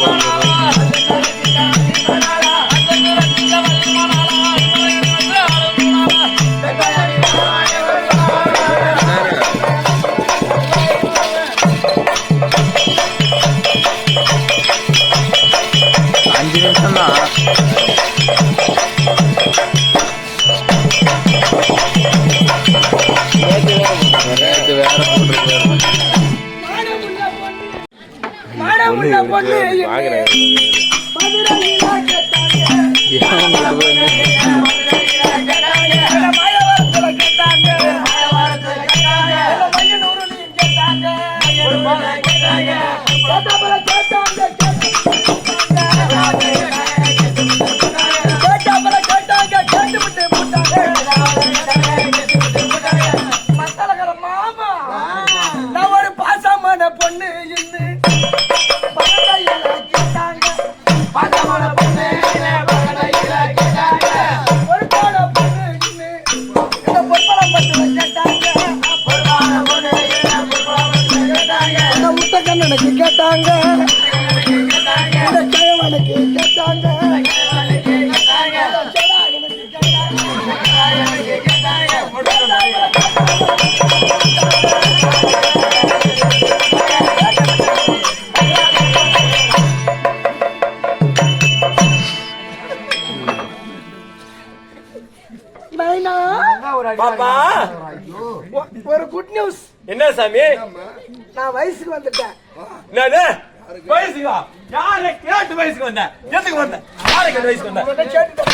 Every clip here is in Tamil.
லேடி கேட்டாங்க. இந்த பாப்பா. ஒரு குட் நியூஸ் என்ன சாமி? நான் வயசுக்கு வந்துட்டேன். வயசுக்கா யாரை கேட்டு வயசுக்கு வந்த? எதுக்கு வந்த? யாரை கேட்டு வயசுக்கு வந்த.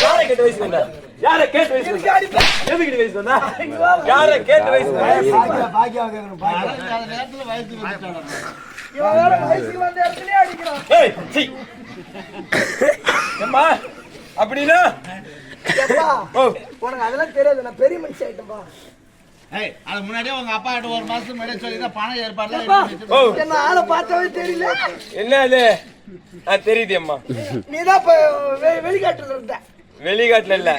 யாரை கேட்டு வயசுக்கு வந்த? யாரை கேட்டு வயசுக்கு வந்த. எதுக்கு வயசுக்கு வந்த? யாரை கேட்டு வயசுக்கு வந்த? வயசுக்கு அம்மா அப்படின்னா உனக்கு அதெல்லாம் தெரியாது நான் பெரிய மனுஷன் ஆயிட்டேன்பா அது முன்னாடியே உங்க அப்பா கிட்ட ஒரு மாசம் முன்னாடியே சொல்லிதான் பணம் ஏற்பாடுலாம் எப்பா எடுத்து வச்சிருக்கேன். ஓ. என்ன ஆளை பார்த்தாவே தெரியல. என்ன அது? தெரியுது அம்மா. நீதான் இப்ப வெ- வெளிக்காட்டுல இருந்த. வெளிக்காட்டுல இல்ல.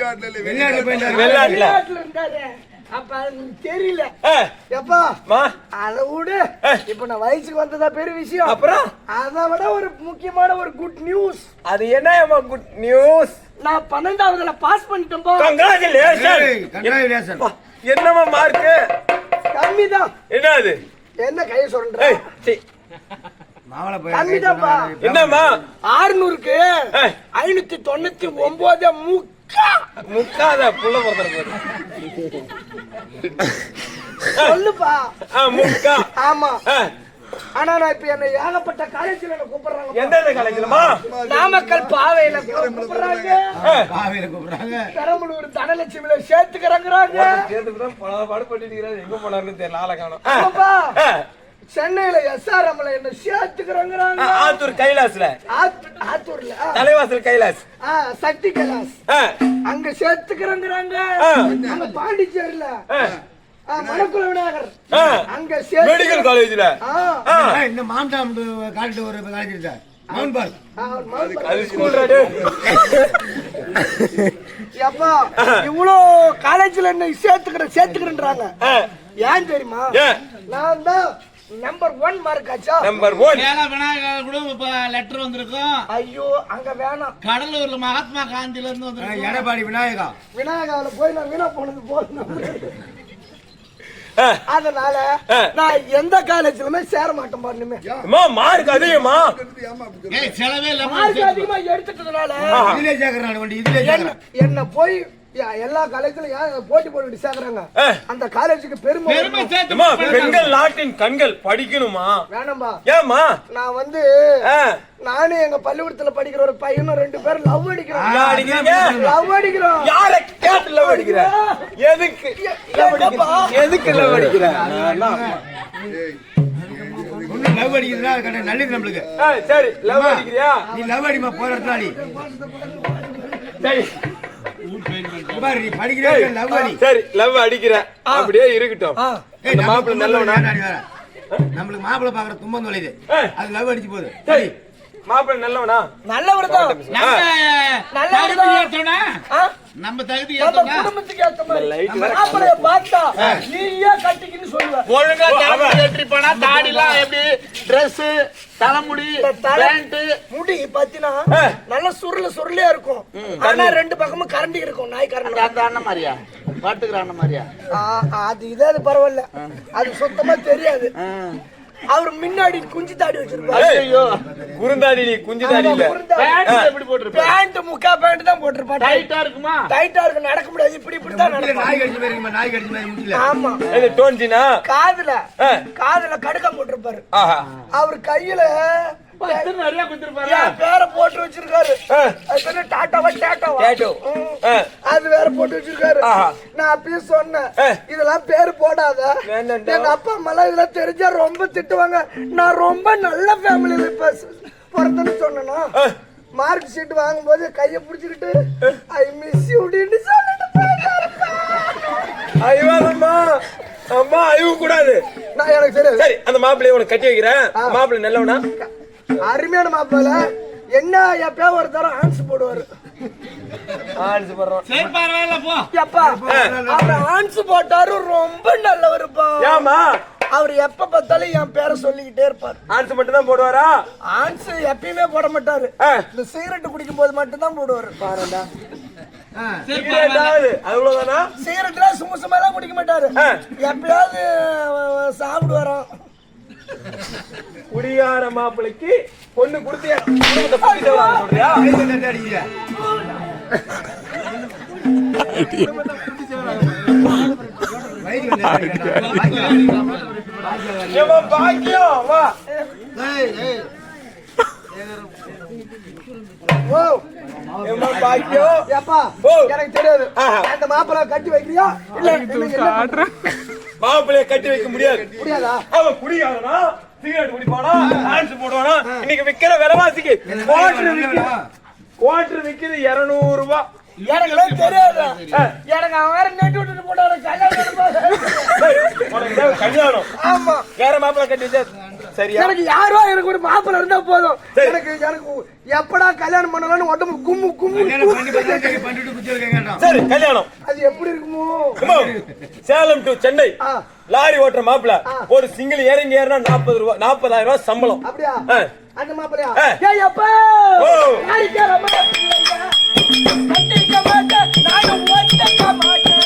வெளிநாட்டுல அப்ப தெரியல. எப்பா மா. அதை விடு. இப்ப நான் வயசுக்கு வந்ததா பெரிய விஷயம். அப்புறம்? அதை விட ஒரு முக்கியமான ஒரு குட் நியூஸ் அது என்ன அம்மா குட் நியூஸ் நான் பன்னெண்டாவதுல பாஸ் பண்ணிட்டேன்பா. Congratulations. என்னம்மா மார்க்கு கம்மிதான் என்ன அது என்ன கையை சொல்ற ஏய் சீ. மாவளை போய் கம்மிதான்ப்பா என்னம்மா? ஆறுநூறுக்கு. ஐநூத்தி தொண்ணூத்தி ஒன்பது முக்கா. முக்காத புள்ள பிறந்த சொல்லுப்பா. ஆ முக்கா. ஆமா. ஆனா நான் இப்ப என்ன ஏகப்பட்ட காலேஜ்ல என்ன கூப்பிடுறாங்க. எந்தெந்த காலேஜ்லமா நாமக்கல் பாவையில கூப்பிடுறாங்க. காவிரி கூப்பிடுறாங்க. பெரம்பலூர் தனலட்சுமியில சேர்த்துக்கிறாங்க சேர்த்துக்கிட்டு பல பாடு பண்ணிட்டு எங்க போனாருன்னு தெரியல ஆளை காணும். சென்னையில எஸ்ஆர்எம்ல என்ன சேர்த்துக்கிறாங்க ஆத்தூர் கைலாஸ்ல. ஆத்தூர்ல. தலைவாசல் கைலாஸ். சக்தி கைலாஸ். அங்க சேர்த்துக்கிறாங்க பாண்டிச்சேரியில. மணக்குள விநாயகர். அங்க மெடிக்கல் காலேஜ்ல இந்த மாம்டாம் காலேஜ் ஒரு காலேஜ் மவுண்ட் அது ஸ்கூல் இவ்வளோ காலேஜ்ல என்ன சேர்த்துக்கிற சேர்த்துக்கிறேன்றாங்க. ஏன் தெரியுமா? நான் தான் நம்பர் ஒன் மார்க் ஆச்சா? நம்பர் ஒன் ஏழா விநாயகர் கூட இப்ப லெட்டர் வந்திருக்கும். ஐயோ அங்க வேணாம். கடலூர்ல மகாத்மா காந்தில இருந்து வந்திருக்கும். எடப்பாடி விநாயகா. விநாயகாவில போய் நான் வீணா போனது போதும். அதனால. நான் எந்த காலேஜ்லயுமே சேர மாட்டேன் பாருமே அம்மா மார்க் அதிகமா? ஏய் செலவே இல்லாம மார்க் அதிகமா எடுத்துட்டதுனால இதுலயே சேர்க்கறான் வண்டி இதுலயே என்ன போய் எல்லா காலேஜ்லயும் ஏன் போட்டி போட்டு சேர்க்கறாங்க. அந்த காலேஜுக்கு பெருமை பெண்கள் நாட்டின் கண்கள் படிக்கணுமா? வேணாம்பா ஏம்மா? நான் வந்து ஆ, நானும் எங்க பள்ளிக்கூடத்துல படிக்கிற ஒரு பையனும் ரெண்டு பேரும் லவ் அடிக்கிறோம். லவ் அடிக்கிறோம். யார கேட்டு லவ் அடிக்கிற? எதுக்கு? எதுக்கு லவ் அடிக்கிற? லவ் கண்ட நல்லது நம்மளுக்கு. ஆ, சரி லவ் அடிக்கிறியா? நீ லவ் அடிமா அடி சரி. நீ படிக்கிற லவ் அடி சரி லவ் அடிக்கிற அப்படியே இருக்கட்டும். அந்த மாப்பிள்ளை நல்லவனா. நம்மளுக்கு மாப்பிள்ளை பாக்குற தும்பம் தொலைது. அது லவ் அடிச்சு போகுது. சரி. மாப்பிள்ளை நல்லவனா? நல்லவர் தான். நம்ம ஏத்தோனா குடும்பத்துக்கு ஏத்த மாதிரி. மாப்பிளைய பார்த்தா நீயே கட்டிக்கின்னு சொல்லுவ. ஒழுங்கா தலைமுடி எப்படி? Dress தலைமுடி இந்த தலை- பேண்ட் முடி பாத்தீங்கன்னா நல்ல சுருள சுருளையா இருக்கும். ஆனா ரெண்டு பக்கமும் கரண்டி இருக்கும் நாய் கரண்டி அந்த அண்ணன் மாதிரியா? பாட்டுக்கிற அண்ணன் மாதிரியா? அது இதே அது பரவாயில்ல. அது சுத்தமா தெரியாது. அவர் முன்னாடி குஞ்சு தாடி வச்சிருப்பாரு. ஐயோ குறுந்தாடி நீ குஞ்சு தாடி இல்ல. பேண்ட் எப்படி போட்டிருப்ப? பேண்ட் முக்கா பேண்ட் தான் போட்டிருப்பாரு. டைட்டா இருக்குமா? டைட்டா இருக்கு நடக்க முடியாது. இப்படி இப்படி தான் நடக்கும். ஆமா. இது டோன்ஜினா காதுல. காதுல கடுக்க போட்டிருப்பாரு. ஆஹா. அவர் கையில நிறைய குடுத்துருப்பாரு? என் பேரை போட்டு வச்சிருக்காரு. ஆ. அது டாட்டாவா டேட்டாவா. ஆ. அது வேற போட்டு வச்சிருக்காரு. ஆஹா. நான் அப்பயே சொன்னேன். இதெல்லாம் பேரு போடாத. எங்க அப்பா அம்மா எல்லாம் இதெல்லாம் தெரிஞ்சா ரொம்ப திட்டுவாங்க. நான் ரொம்ப நல்ல ஃபேமிலியில இப்ப பிறந்தேன்னு சொன்னேன்னா மார்க் ஷீட் வாங்கும்போது கைய புடிச்சுக்கிட்டு ஐ மிஸ் யூ சொல்லிட்டு. ஐயோம்மா அம்மா ஐயோ கூடாது நான் எனக்கு தெரியாது. சரி அந்த மாப்பிள்ளைய உனக்கு கட்டி வைக்கிறேன். மாப்பிள்ளை நல்லவனா? அருமையான மாப்பிள்ள. என்ன எப்பயா ஒரு தரம் ஆன்ஸ் போடுவாரு. ஆன்ஸ் பண்றோம் சரி பரவாயில்ல போ. எப்பா அவர் ஆன்ஸ் போட்டாரு ரொம்ப நல்லவருப்பா. ஏமா அவர் எப்ப பார்த்தாலும் என் பேரை சொல்லிக்கிட்டே இருப்பாரு. ஆன்ஸ் மட்டும் தான் போடுவாரா? ஆன்ஸ் எப்பயுமே போட மாட்டாரு. இந்த சிகரெட் குடிக்கும் போது மட்டும் தான் போடுவாரு பாருடா அவ்வளவுதானா? சிகரெட்ல சும்மா சும்மா எல்லாம் குடிக்க மாட்டாரு. எப்பயாவது சாப்பிடுவாராம். குடியார மாப்பிள்ளைக்கு பொண்ணு தேவையான சொல்றியா? பாக்கியம் வா. ஓ. ஏம்மா, பாக்கியம் ஏப்பா ஓ. எனக்கு தெரியாது. ஆஹா. அந்த மாப்பிள்ளை கட்டி வைக்கிறியா? இல்ல மாப்பிள்ளைய கட்டி வைக்க முடியாது. முடியாதா? அவன் குடிக்காரனா சிகரெட் குடிப்பானா? டான்ஸ் போடுவானா? இன்னைக்கு விக்கிற விலைவாசிக்கு குவாட்டர் விக்குது. குவாட்டர் விக்குது இருநூறு ரூபாய் தெரியாது. எனக்கு அவன் வேற நெட்டு விட்டுட்டு போட்டாரு கல்யாணம் கல்யாணம்? ஆமா. வேற மாப்பிள்ளை கட்டி சரியா எனக்கு யாரோ எனக்கு ஒரு மாப்பிள்ளை இருந்தா போதும் சரி. எனக்கு எனக்கு எப்படா கல்யாணம் பண்ணலாம்னு உடம்பு கும்மு கும்மு சரி கல்யாணம் அது எப்படி இருக்குமோ சேலம் டு சென்னை. லாரி ஓட்டுற மாப்பிள்ள. ஒரு சிங்கிள் இறங்கி ஏறினா நாற்பது ரூபாய் நாற்பதாயிரம் ரூபாய் சம்பளம் அப்படியா. அந்த மாப்பிளையா ஆ. ஏய் அப்பா ஓ. அடிக்கிற மாப்பிள்ளையா. கட்டிக்க மாட்டேன், ஒட்டிக்க மாட்டேன்.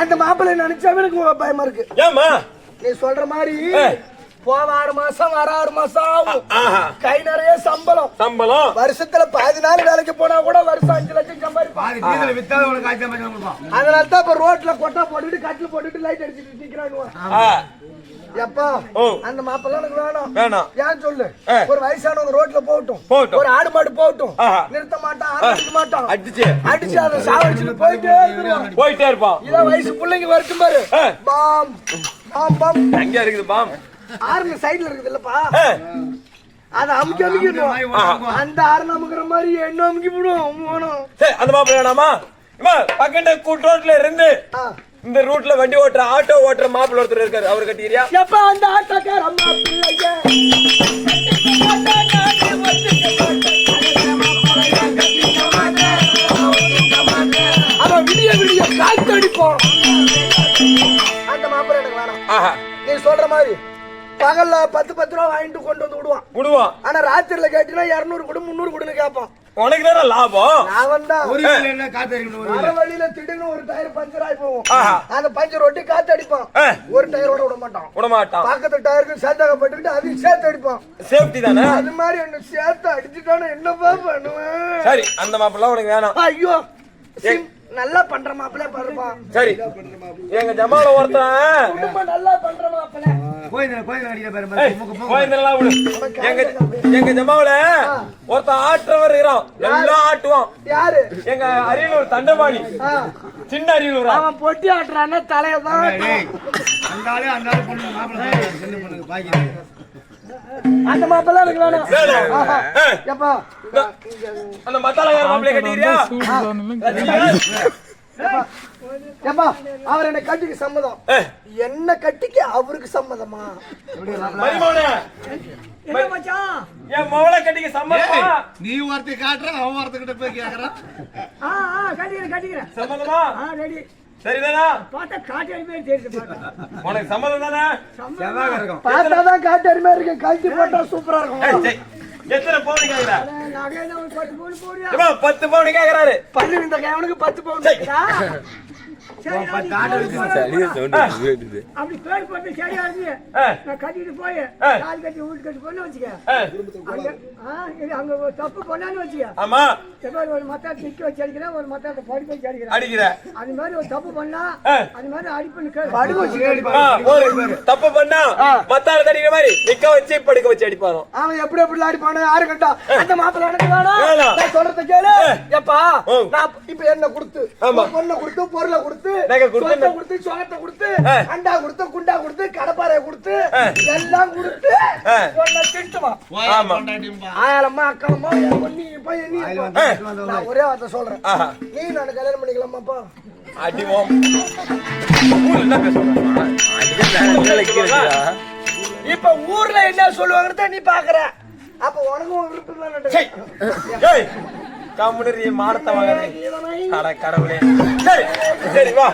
அந்த மாப்பிள்ளை நினைச்சாவே எனக்கு பயமா இருக்கு. ஏம்மா? நீ சொல்ற மாதிரி போவ ஆறு மாசம் வர ஆறு மாசம் ஆகும். கை நிறைய சம்பளம். சம்பளம்? வருஷத்துல பாதி நாள் வேலைக்கு போனா கூட வருஷம் அஞ்சு லட்சம் சம்பாதிப்பான். அதனால தான் இப்ப ரோட்ல கொட்டா போட்டுட்டு கட்டில் போட்டுட்டு லைட் அடிச்சுட்டு நிக்கிறானுவ. ஆ. எப்பா. அந்த மாப்பெல்லாம் எனக்கு வேணும். வேணாம். ஏன் சொல்லு. ஒரு வயசானவங்க ரோட்ல போகட்டும். போகட்டும். ஒரு ஆடு மாடு போகட்டும். நிறுத்த மாட்டான் அடிக்க மாட்டான். அடிச்சு. அடிச்சு அதை சாவடிச்சுட்டு போயிட்டே போயிட்டே இருப்பான். இத வயசு பிள்ளைங்க வரட்டும் பாரு. Bomb bomb bomb. எங்க இருக்குது பாம்? ஆறுங்க சைடுல இருக்குது இல்லப்பா. அதை அமுக்கி அமுக்கிடணும் அந்த ஆறு அமுக்கிற மாதிரி என்ன அமுக்கி விடும் போனோம் அந்த மாப்பிள்ள வேணாமா? அம்மா, பக்கத்து கூட்டு ரோட்ல இருந்து. இந்த ரூட்ல வண்டி ஓட்டுற ஆட்டோ ஓட்டுற மாப்பிள்ள ஒருத்தர் இருக்காரு. அவர் கட்டிக்கிறியா? எப்ப அந்த ஆட்டக்கார அம்மா பிள்ளைங்க? அவன் விடிய விடிய காத்தடிப்போம் அந்த மாப்பிள்ளை எனக்கு வேணாம். நீ சொல்ற மாதிரி பகல்ல பத்து பத்து ரூபா வாங்கிட்டு கொண்டு வந்து விடுவான். விடுவான் ஆனா ராத்திரில கேட்டீங்கன்னா இருநூறு கொடு முந்நூறு கொடுன்னு கேட்பான். உனக்கு தானே லாபம்? நான் வந்தா ஆ. வர வழியில திடீர்னு ஒரு டயர் பஞ்சர் ஆகி போகும். ஆஹா. அந்த பஞ்சர் ஒட்டி காத்து அடிப்பான். ஒரு டயரோட விட மாட்டான். விட மாட்டான் பக்கத்து டயருக்கு சேர்த்தாக்கப்பட்டுக்கிட்டு அதையும் சேர்த்து அடிப்பான். சேஃப்டி தானே? அது மாதிரி என்ன சேர்த்து அடிச்சுட்டானு என்னப்பா பண்ணுவேன்? சரி அந்த மாப்பிள்ள உனக்கு வேணாம். ஐயோ நல்லா பண்ற மாப்பிள்ள பாருப்பா. சரி. எங்க ஜமால ஒருத்தன். குடும்பம் நல்லா பண்ற மாப்பிள்ள. கோயந்தெல்லாம் விடு. எங்க எங்க ஜமாவுல ஒருத்தன் ஆட்டுறவர் இருக்கிறான். எல்லாம் ஆட்டுவான். யாரு? எங்க அரியலூர் தண்டபாணி. சின்ன அரியலூரா. அவன் பொட்டி ஆட்டுறான்னு தலையதான் அந்த மாப்பிள்ள எனக்கு வேணும் வேணும். ஆஹா. ஏய், எப்பா? அந்த மத்தாலக்கார மாப்பிள்ளைய கட்டிக்கிறியா. ஏப்பா அவர் என்ன கட்டிக்கு சம்மதம். ஏய், என்ன கட்டிக்கு அவருக்கு சம்மதமா? மருமகனே, என்ன மச்சான்? என் மவளை கட்டிக்க சம்மதமா? நீ ஒருத்தி காட்டுற அவன் ஒருத்தக்கிட்ட போய் கேக்குறான். ஆ ஆ கட்டிக்கிறேன் கட்டிக்கிறேன். சம்மதமா? ஆ ரெடி. சரிதானா பார்த்தா காட்டு அடிமையே தெரியுது பார்த்தா. உனக்கு சம்மதம் தானே? பார்த்தாதான் காட்டு அடிமையா இருக்கு. கழட்டி போட்டா சூப்பரா இருக்கும். எத்தனை பவுன் கேக்குற? பத்து பவுன் கேக்குறாரு. பல்லு இந்த கைவனுக்கு பத்து பவுன் சரி. அப்படி பேர் போட்டு சரியா இருக்கு ஆ. நான் கட்டிட்டு போய். கால் கட்டி வீட்டு கட்டி பொண்ணு வச்சுக்க. அங்க தப்பு பண்ணான்னு வச்சுக்க. ஆமா. எப்ப ஒரு மத்தாட்ட நிக்க வச்சு அடிக்கிறேன் ஒரு மத்தாட்ட படுக்க வச்சு அடிக்கிறேன். அடிக்கிற. அது மாதிரி ஒரு தப்பு பண்ணா. அது மாதிரி அடிப்புன்னு கேளு. படுக்க வச்சு ஆ, ஒரு தப்பு பண்ணா மத்தால தடிக்கிற மாதிரி நிக்க வச்சு படுக்க வச்சு அடிப்பாரோ. அவன் எப்படி எப்படி அடிப்பானு யாரு கட்டா அந்த மாப்பிள்ள வேணாம். நான் சொல்றத கேளு. எப்பா. நான் இப்ப என்ன கொடுத்து? பொண்ணை கொடுத்து பொருளை கொடுத்து கொடுத்து, சொத்தை கொடுத்து சொகத்தை கொடுத்து ஆ. அண்டா கொடுத்து குண்டா கொடுத்து கடப்பாறையை கொடுத்து எல்லாம் கொடுத்து திட்டுமா ஆயிரம்மா அக்காலம்மா நீ இருப்பா. நான் ஒரே வார்த்தை சொல்றேன். ஆஹா. நீ நான் கல்யாணம் பண்ணிக்கலாமாப்பா அடிவோம் என்ன இப்ப ஊர்ல என்ன சொல்லுவாங்கறத நீ பாக்குற. அப்ப உனக்கும் விருப்பம் தான் ஏய் கம்முனரி மானத்தை வாங்காதே அட கடவுளே. சரி சரி வா.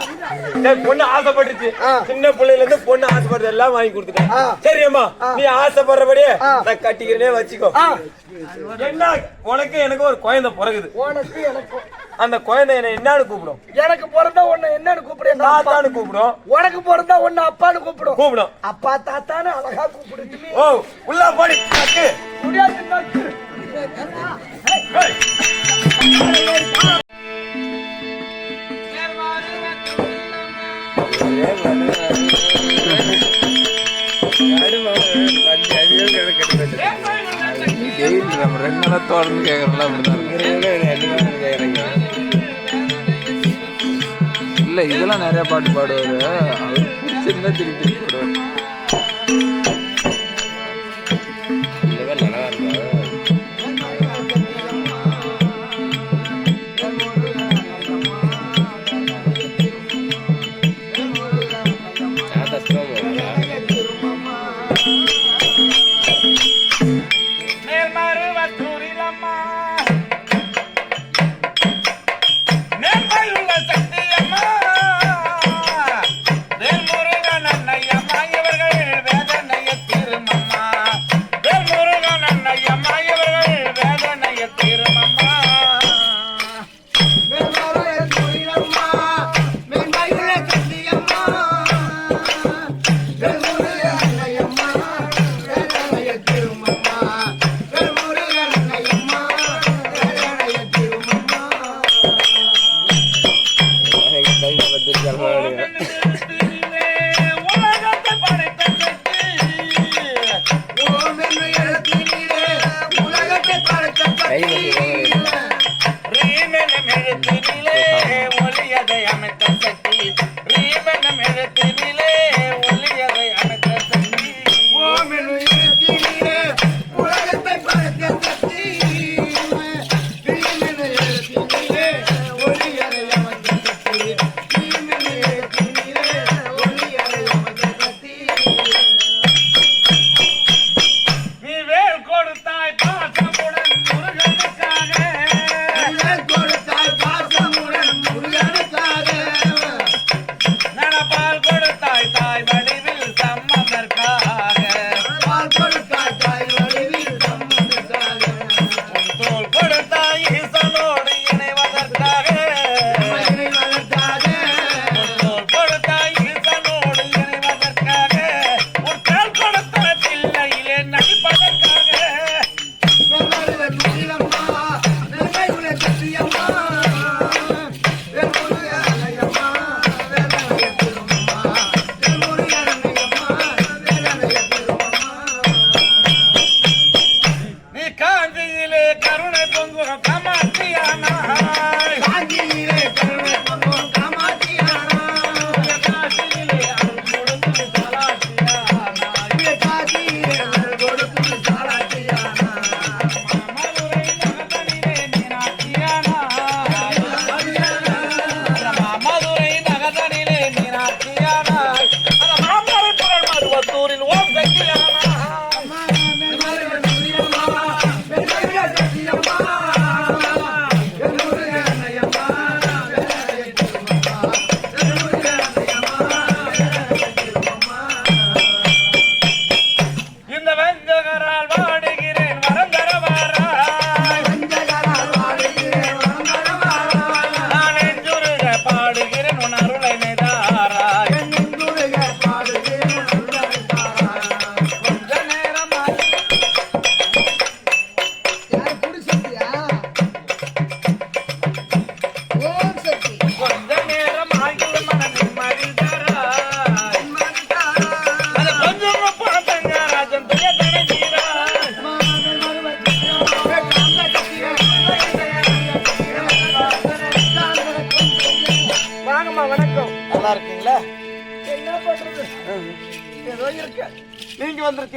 பொண்ணு ஆசைப்பட்டுச்சு. சின்ன பிள்ளையில இருந்து பொண்ணு ஆசைப்படுறது எல்லாம் வாங்கி கொடுத்துட்டேன். சரி அம்மா நீ ஆசைப்படுறபடியே. நான் கட்டிக்கிறேனே வச்சுக்கோ. என்ன? உனக்கு எனக்கு ஒரு குழந்தை பிறகுது. அந்த குழந்தை என்ன என்னன்னு கூப்பிடும். எனக்கு பிறந்தா உன்னை என்னன்னு கூப்பிடுறேன் தாத்தான்னு கூப்பிடும். உனக்கு பிறந்தா உன்னை அப்பான்னு கூப்பிடும். கூப்பிடும். அப்பா தாத்தான்னு அழகா கூப்பிடுச்சு. ஓ உள்ள போடி. முடியாது நம்ம ரெண்டு நாளா தொடர்ந்து கேக்குறோம்ல அப்படிதான் இல்லை இதெல்லாம் நிறைய பாட்டு பாடுவாரு. அவர் பிடிச்சிருந்தா திருப்பி பாடுவார்.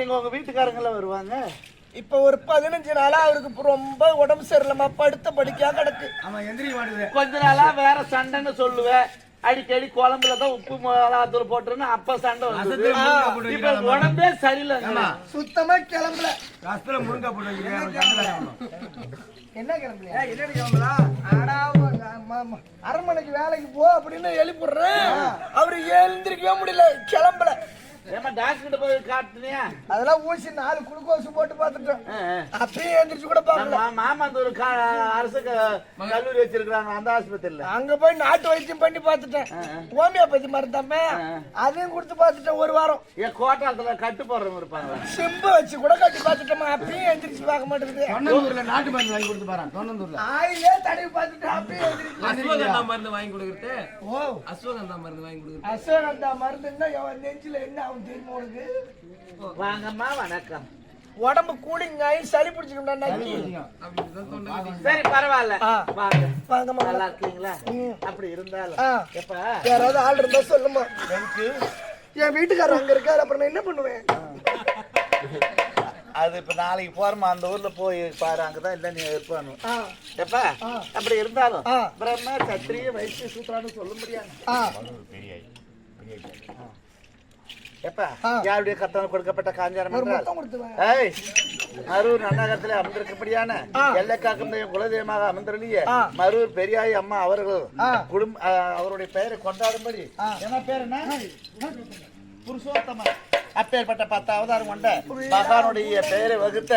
நீங்க உங்க வீட்டுக்காரங்க எல்லாம் வருவாங்க? இப்ப ஒரு பதினஞ்சு நாளா அவருக்கு இப்ப ரொம்ப உடம்பு சரியில்லாம படுத்த படிக்கா கிடக்கு. கொஞ்ச நாளா வேற சண்டைன்னு சொல்லுவேன் அடிக்கடி குழம்புல தான் உப்பு மிளகாத்தூள் போட்டுருன்னு அப்ப சண்டை இப்ப உடம்பே சரியில்லை சுத்தமா கிளம்பல. ரசத்துல முருங்கா போட்டு என்ன கிளம்பலையா என்ன கிளம்பலா? ஆடா அரண்மனைக்கு வேலைக்கு போ அப்படின்னு எழுப்பிடுறேன். அவரு எழுந்திருக்கவே முடியல. கிளம்பல. ஏமா டாக்டர் கிட்ட போய் காட்டுனியா? அதெல்லாம் ஊசி நாலு குளுக்கோஸ் போட்டு பார்த்துட்டோம். அப்பயும் எழுந்திரிச்சு கூட பார்க்கல. மாமாந்தூர் அரசு க- கல்லூரி வச்சிருக்காங்க அந்த ஆஸ்பத்திரியில. அங்க போய் நாட்டு வைத்தியம் பண்ணி பார்த்துட்டேன். ஹோமியோபதி மருந்தாமே அதையும் கொடுத்து பார்த்துட்டேன் ஒரு வாரம். ஏன் கோட்டாளத்துல கட்டு போடுறவங்க இருப்பாங்களா செம்பு வச்சு கூட கட்டி பார்த்துட்டோமா அப்பயும் எந்திரிச்சு பார்க்க மாட்டேங்குது. தொண்ணூறுல நாட்டு மருந்து வாங்கி கொடுத்து பாரு தொண்ணூறுல ஆயிலே தடவி பார்த்துட்டு எந்திரிச்சு அஸ்வகந்தா மருந்து வாங்கி கொடுக்குறது. ஓ. அஸ்வகந்தா மருந்து வாங்கி கொடுக்குறது. அஸ்வகந்தா மருந்துன்னா நெஞ்சில என்ன வாங்கம்மா வணக்கம். உடம்பு கூலிங் ஆகி சளி பிடிச்சிக்கா நக்கி சரி பரவாயில்ல. வாங்க. வாங்கம்மா. நல்லா இருக்கீங்களா. அப்படி இருந்தாலும். ஆ. எப்ப? யாராவது ஆள் இருந்தா சொல்லுமா என் வீட்டுக்காரர் அங்க இருக்காரு அப்புறம் நான் என்ன பண்ணுவேன்? அது இப்ப நாளைக்கு போறோமா அந்த ஊர்ல போய் பாரு அங்கதான் இல்ல நீ இருப்பானு எப்ப? அப்படி இருந்தாலும் ஆ. பிரம்ம சத்திரிய வைத்திய சூத்திரான்னு சொல்ல முடியாது. ஆ, எப்ப. யாருடைய கத்தனம் கொடுக்கப்பட்ட காஞ்சாரம் ஏய் மரூர் நன்னகரத்தில் அமர்ந்திருக்கப்படியான ஆ. எல்லை காக்கும் தெய்வம் குலதெய்வமாக அமர்ந்திருளிய ஆ. மரூர் பெரியாய் அம்மா அவர்கள். குடும்ப அவருடைய பெயரை கொண்டாடும்படி. என்ன பேர் என்ன புருஷோத்தமன் அப்பேற்பட்ட பத்து அவதாரம் கொண்ட மகானுடைய பெயரை வகுத்த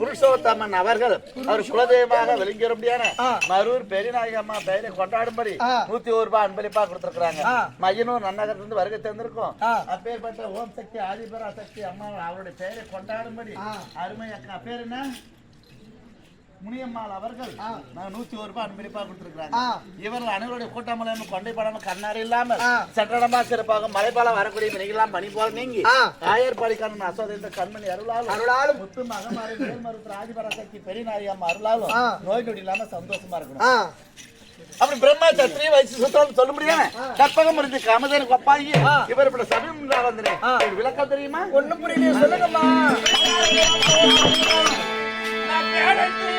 புருஷோத்தமன் அவர்கள் அவர் குலதெய்வமாக விளங்கியிருப்படியான ஆ. மரூர் பெரியநாயகி அம்மா பெயரை கொண்டாடும்படி. நூத்தி ஒரு ரூபாய் அன்பளிப்பா கொடுத்திருக்காங்க ஆ. மையனூர் நன்னகரத்திலிருந்து வருகை தந்திருக்கோம். அப்பேற்பட்ட ஓம் சக்தி ஆதிபரா சக்தி அம்மா அவருடைய பெயரை கொண்டாடும்படி. அருமை அக்கா பேர் என்ன முனியம்மாள் அவர்கள் நான் நூத்தி ஒரு ரூபாய் அன்பளிப்பா கொடுத்திருக்காங்க. இவர்கள் அனைவருடைய கூட்டமலையும் கொண்டை படாம கண்ணாறு இல்லாமல் ஆ. சட்டடமா சிறப்பாக மலைப்பாலம் வரக்கூடிய மினிகளாம் பணி போல நீங்கி. ஆயர்பாடிக்கான அசோத கண்மணி அருளாலும் அருளாலும். முத்து மகமாரி மேல்மருத்துவ ஆதிபராசக்தி பெரிய நாயகி அம்மா அருளாலும். நோய் நொடி இல்லாம சந்தோஷமா இருக்கணும் அப்படி பிரம்மா சத்திரிய வயசு சுத்தம் சொல்ல முடியாது கற்பகம் இருந்து காமதேனு கொப்பாயி இவர் இப்படி சபையும் வந்து விளக்கம் தெரியுமா ஒண்ணும் புரியலையே சொல்லுங்கம்மா நடத்தி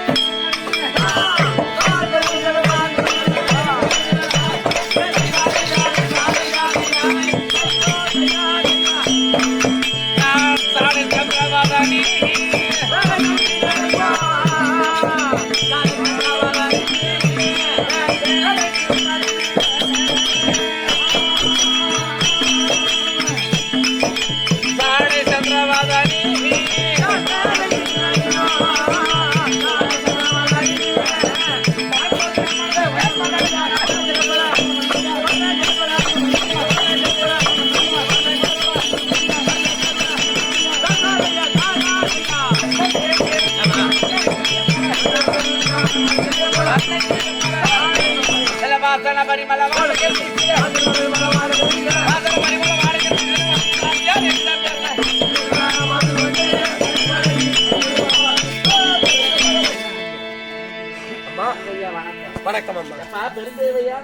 வணக்கம் அம்மா.